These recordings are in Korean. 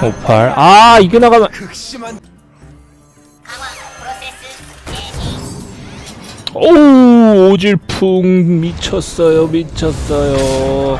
58. 아, 이게 나가면. 오, 오질풍 미쳤어요, 미쳤어요.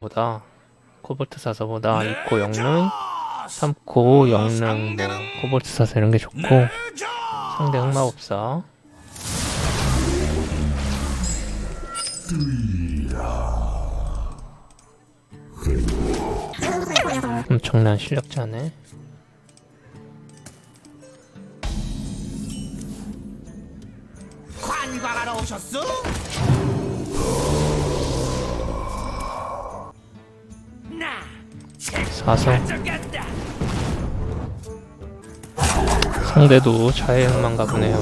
보다 코볼트 사서보다 2코 영능, 3코 영능, 뭐 코볼트 사서 이런 게 좋고 상대 흑마법사 엄청난 실력자네. 관광하러 오셨어? 사서. 상대도 자해 흑만가 보네요.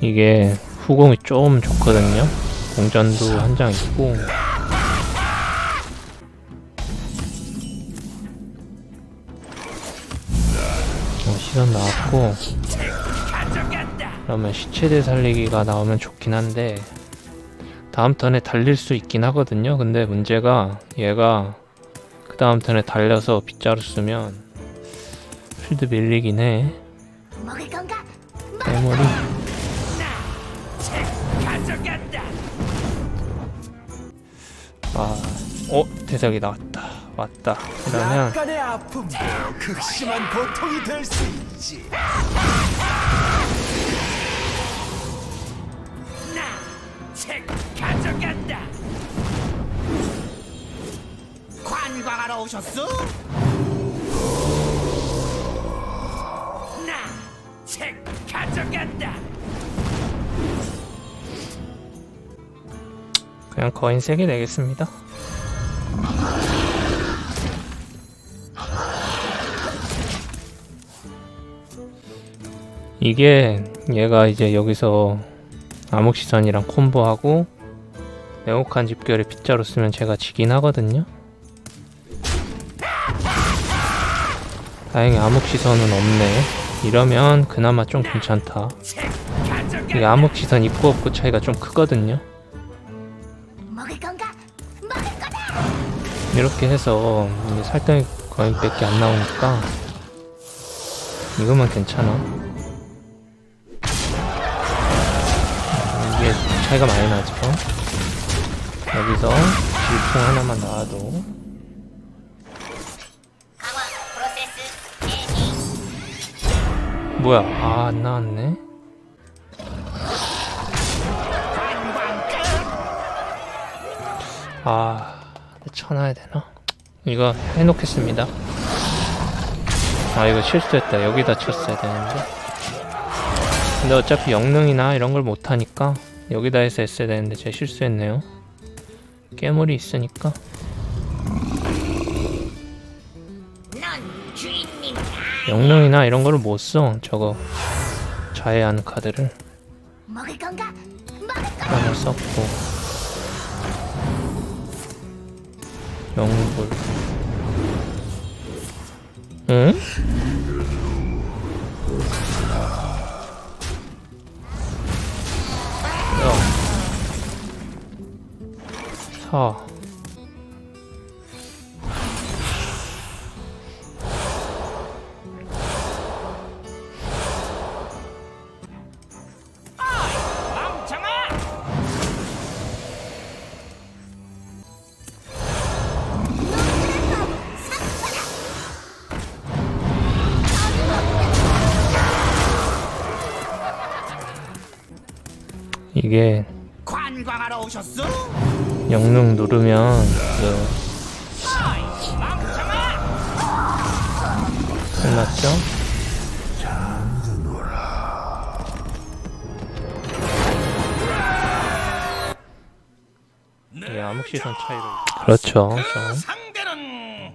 이게 후공이 좀 좋거든요. 공전도 한 장 있고 어, 시선 나왔고. 그러면 시체대 살리기가 나오면 좋긴 한데 다음 턴에 달릴 수 있긴 하거든요. 근데 문제가 얘가 그 다음 턴에 달려서 빗자루 쓰면 필드 밀리긴 해. 메모리. 아, 어 대석이 나왔다. 왔다. 그러면 약간의 아픔도 극심한 고통이 될 수 있지. 가져간다. 관광하러 오셨어? 나책 가져간다. 그냥 거인 3개 내겠습니다. 이게 얘가 이제 여기서 암흑시선이랑 콤보하고 네오칸 집결을 빗자루 쓰면 제가 지긴 하거든요. 다행히 암흑시선은 없네. 이러면 그나마 좀 괜찮다. 이 암흑시선 있고 없고 차이가 좀 크거든요. 이렇게 해서 살덩이 거인밖에 안 나오니까 이것만 괜찮아. 이게 차이가 많이 나죠. 여기서 질풍 하나만 나와도. 뭐야? 아 안 나왔네. 아 쳐놔야 되나? 이거 해놓겠습니다. 아 이거 실수했다. 여기다 쳤어야 되는데. 근데 어차피 영능이나 이런 걸 못하니까 여기다 해서 했어야 되는데 제가 실수했네요 깨물이 있으니까. 영능이나 이런 거를 못 써 저거. 자해하는 카드를. 하나 썼고. 영불. 응? 사 이게 누르면 그 끝났죠? 이 암흑 시선 차이로 그렇죠. 저 상대는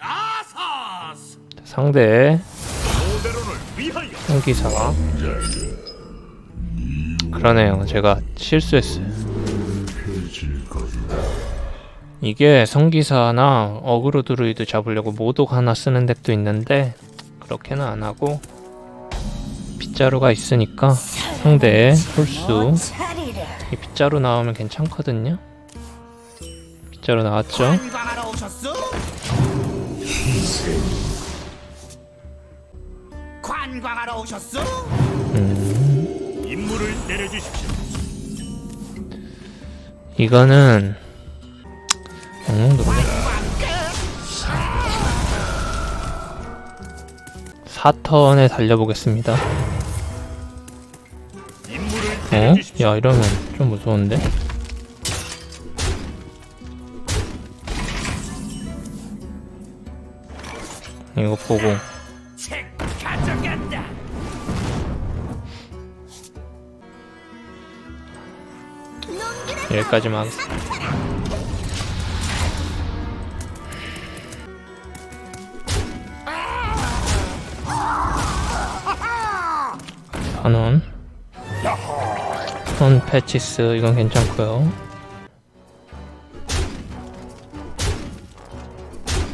아사스. 상대. 홍기사 그러네요. 제가 실수했어요. 이게 성기사나 어그로 드루이드 잡으려고 모독 하나 쓰는 덱도 있는데 그렇게는 안 하고 빗자루가 있으니까 상대 홀수 이 빗자루 나오면 괜찮거든요. 빗자루 나왔죠? 관광하러 오셨어? 음, 임무를 내려주십시오. 이거는 누르네. 4턴에 달려보겠습니다. 어? 야 이러면 좀 무서운데? 이거 보고. 여기까지만 하겠습니다. 단원 선 패치스 이건 괜찮고요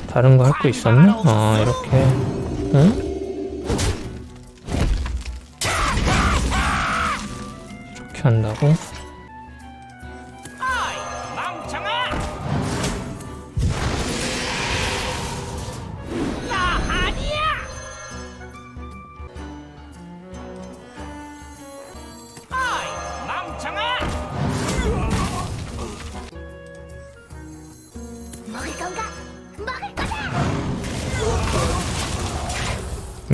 다른 거 할 거 있었나? 아 이렇게 응? 이렇게 한다고?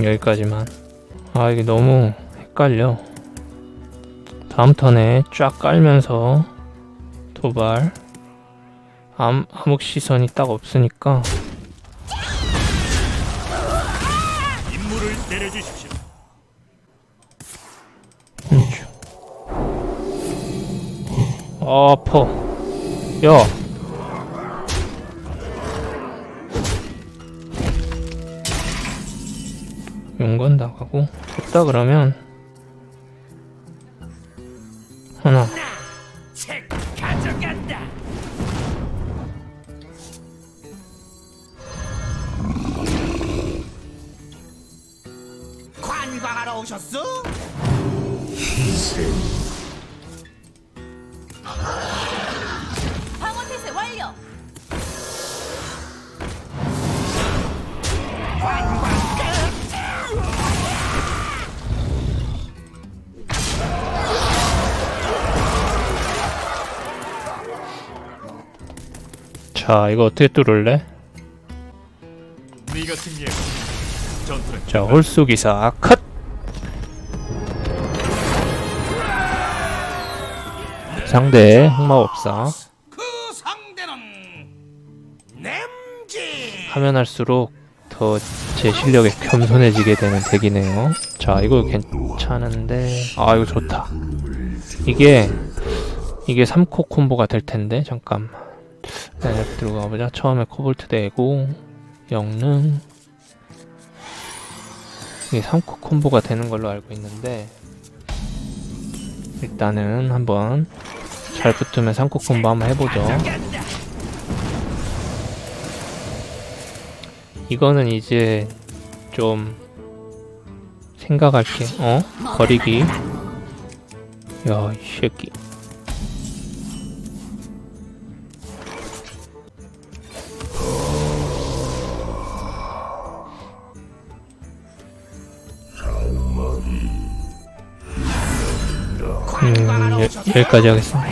여기까지만. 아, 이게 너무 헷갈려. 다음 턴에 쫙 깔면서 도발. 암, 암흑 시선이 딱 없으니까 임무를 내려주십시오. 음주. 아, 아파. 야. 용건 나가고 됐다 그러면 자 이거 어떻게 뚫을래? 전투는 자 홀수 기사 컷! 상대 흑마법사. 그. 하면 할수록 더 제 실력에 겸손해지게 되는 덱이네요. 자 이거 괜찮은데. 아 이거 좋다. 이게 이게 3코 콤보가 될 텐데 잠깐 네, 들어가 보자 처음에 코볼트 대고 영능 이게 3코 콤보가 되는 걸로 알고 있는데 일단은 한번 잘 붙으면 3코 콤보 한번 해보죠 이거는 이제 좀 생각할게. 어? 버리기. 야, 이 새끼. 여, 여기까지 하겠습니다.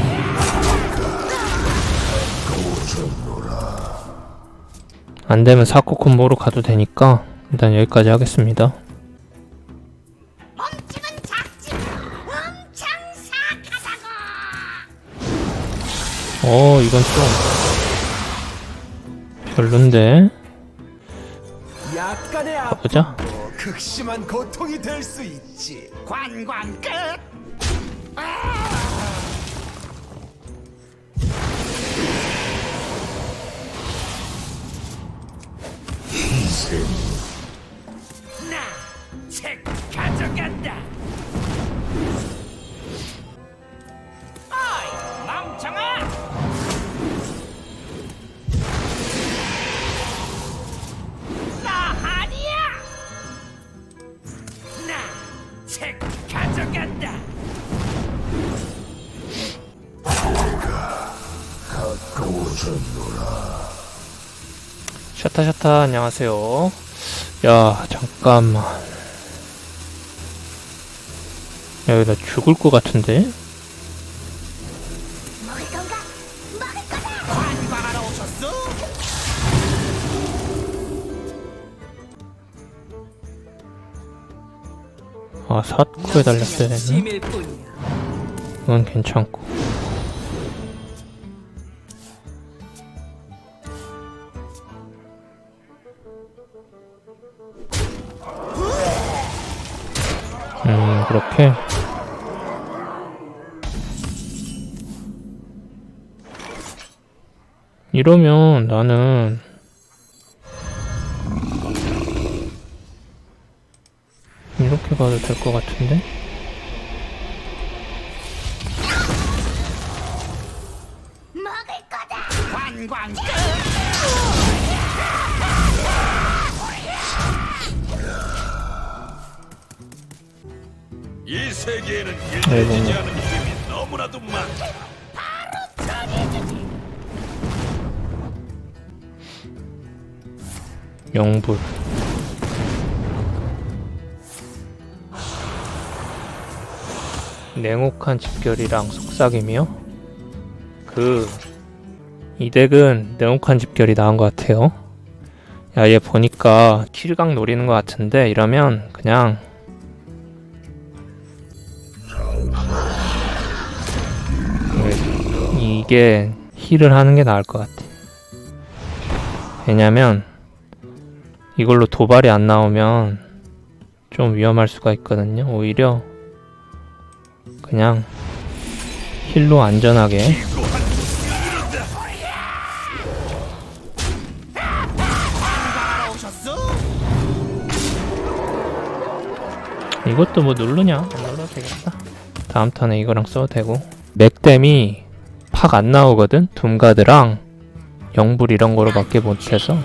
안 되면 사코 콤보로 가도 되니까 일단 여기까지 하겠습니다. 어, 이건 좀 별론데. 보자. 극심한 고통이 될 수 있지. 관광 끝. 나 책 가져간다. 샤타 샤타 안녕하세요. 야 잠깐만. 야, 나 죽을 것 같은데? 아, 사쿠에 달렸어야 뿐이야. 그건 괜찮고. 그렇게. 이러면 나는 이렇게 가도 될 것 같은데? 세계에는 아이고. 일해지지 않은 힘이 너무나도 많다. 영불 냉혹한 집결이랑 속삭임이요? 그... 이 덱은 냉혹한 집결이 나은 것 같아요 야 얘 보니까 킬각 노리는 것 같은데 이러면 그냥 네, 이게 힐을 하는 게 나을 것 같아 왜냐면 이걸로 도발이 안 나오면 좀 위험할 수가 있거든요. 오히려 그냥 힐로 안전하게? 이것도 뭐 누르냐? 안 눌러도 되겠다. 다음 턴에 이거랑 써도 되고 맥댐이 팍 안 나오거든? 둠가드랑 영불 이런 거로밖에 못해서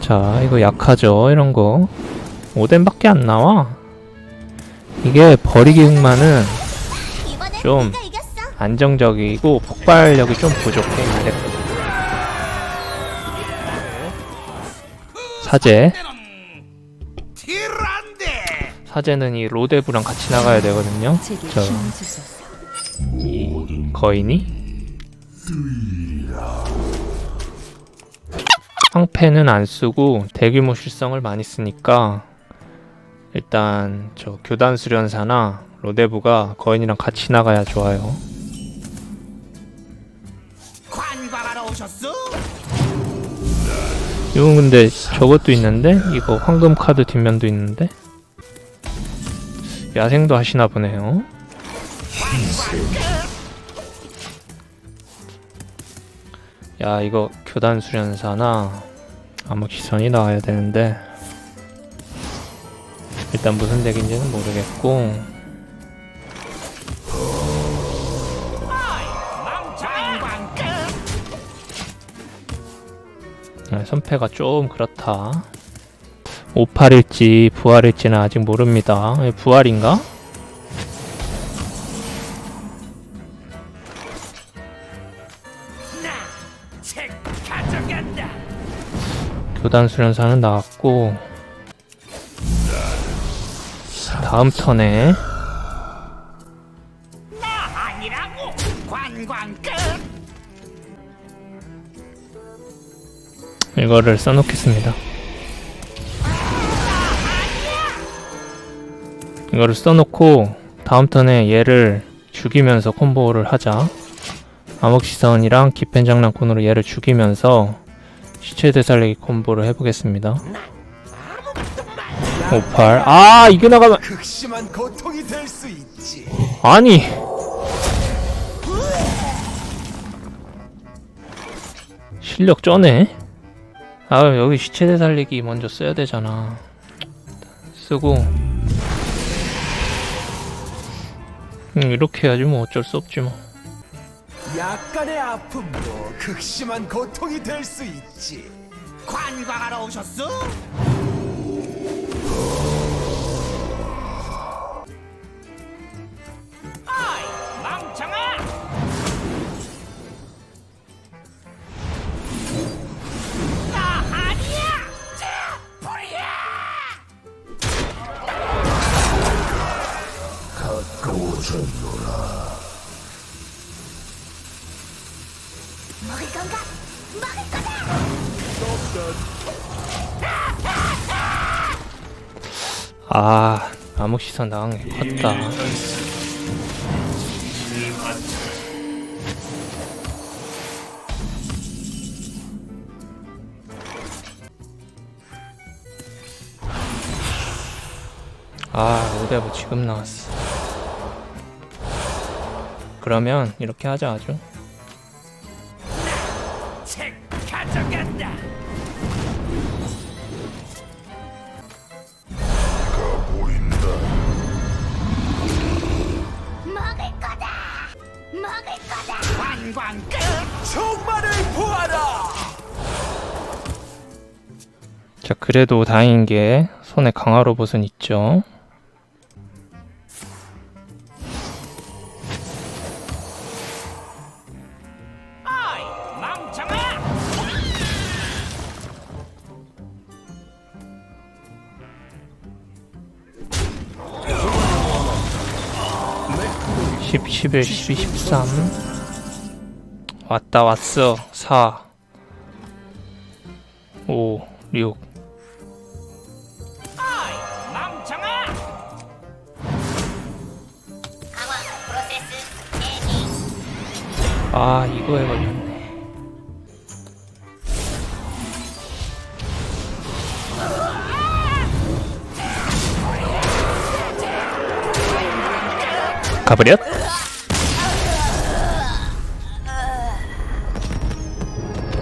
자 이거 약하죠 이런 거 오덴밖에 안 나와 이게 버리기 흑마는 좀. 안정적이고 폭발력이 좀 부족해. 사제. 사제는 이 로데브랑 같이 나가야 되거든요 저 이 거인이 황패는 안 쓰고 대규모 실성을 많이 쓰니까 일단 저 교단 수련사나 로데브가 거인이랑 같이 나가야 좋아요. 이건 근데 저것도 있는데 이거 황금 카드 뒷면도 있는데 야생도 하시나 보네요. 야 이거 교단 수련사나 암흑시선이 나와야 되는데 일단 무슨 덱인지는 모르겠고 네, 선패가 좀 그렇다. 58일지 부활일지는 아직 모릅니다. 예, 부활인가? 교단 수련사는 나왔고 다음 턴에 이거를 써놓겠습니다. 이거를 써놓고 다음 턴에 얘를 죽이면서 콤보를 하자. 암흑시선이랑 기펜 장난꾼으로 얘를 죽이면서 시체 되살리기 콤보를 해보겠습니다. 58. 아 이게 나가면 극심한 고통이 될수 있지. 아니 실력 쩌네 아 여기 시체 되살리기 먼저 써야 되잖아 쓰고 음, 이렇게 해야지 뭐 어쩔 수 없지 뭐 약간의 아픔도 극심한 고통이 될 수 있지. 관광하러 오셨어? 어이 망창아 나 아니야 자 불이야 먹을 아 암흑시선 게 컸다. 아 오대부 지금 나왔어. 그러면 이렇게 하자 아주 그래도 다행인 게 손에 강화 로봇은 있죠. 어이 망창아 10, 11, 12, 13 왔다 왔어. 4 5, 6 아 이거에 걸렸네 가버렸?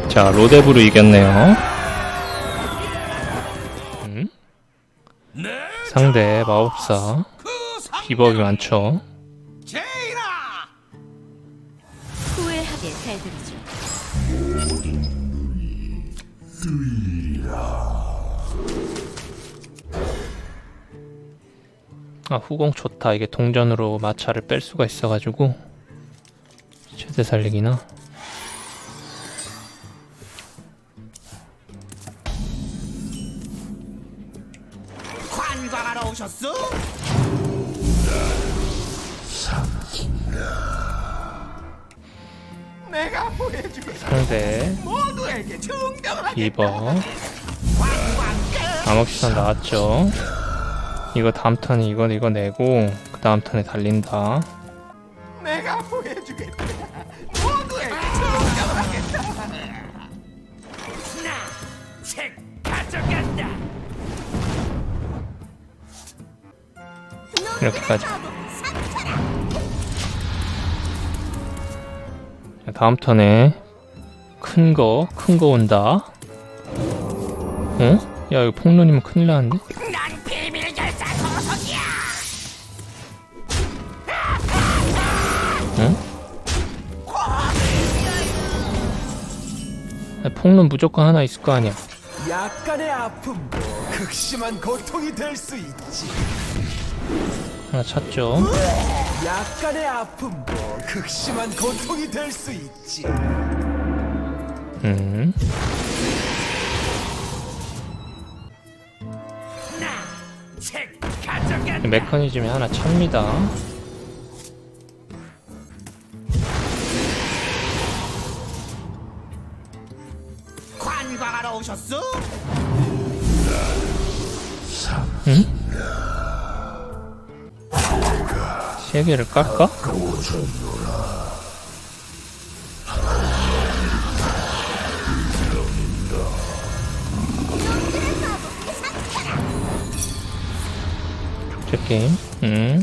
자 로데브로 이겼네요 음? 상대 마법사 비법이 많죠 후회하게 잘들이죠. 아 후공 좋다. 이게 동전으로 마차를 뺄 수가 있어가지고. 최대 살리기나 디버. 암흑시선 나왔죠. 이거 다음 턴에 이건 이거 내고 그 다음 턴에 달린다. 내가 이렇게까지. 다음 턴에 큰 거, 큰 거 온다. 어? 야, 이거 폭로님은 큰일 나는데? 난 비밀 결사 소속이야. 야, 폭로 무조건 하나 있을 거 아니야. 약간의 아픔도 극심한 고통이 될 수 있지. 하나 찾죠. 약간의 아픔도 극심한 고통이 될 수 있지. 음. 메커니즘이 하나 찹니다. 관광하러 오셨어? 세 개를 깔까? 게임. 음.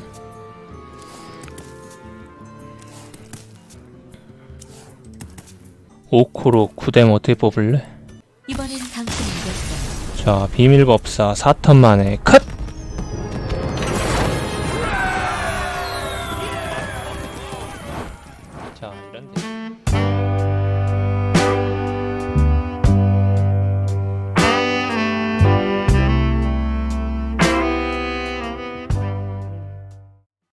오코로 구뎀 어떻게 뽑을래? 이번엔 당신이 이겼어요. 자, 비밀법사 4턴 만에 컷!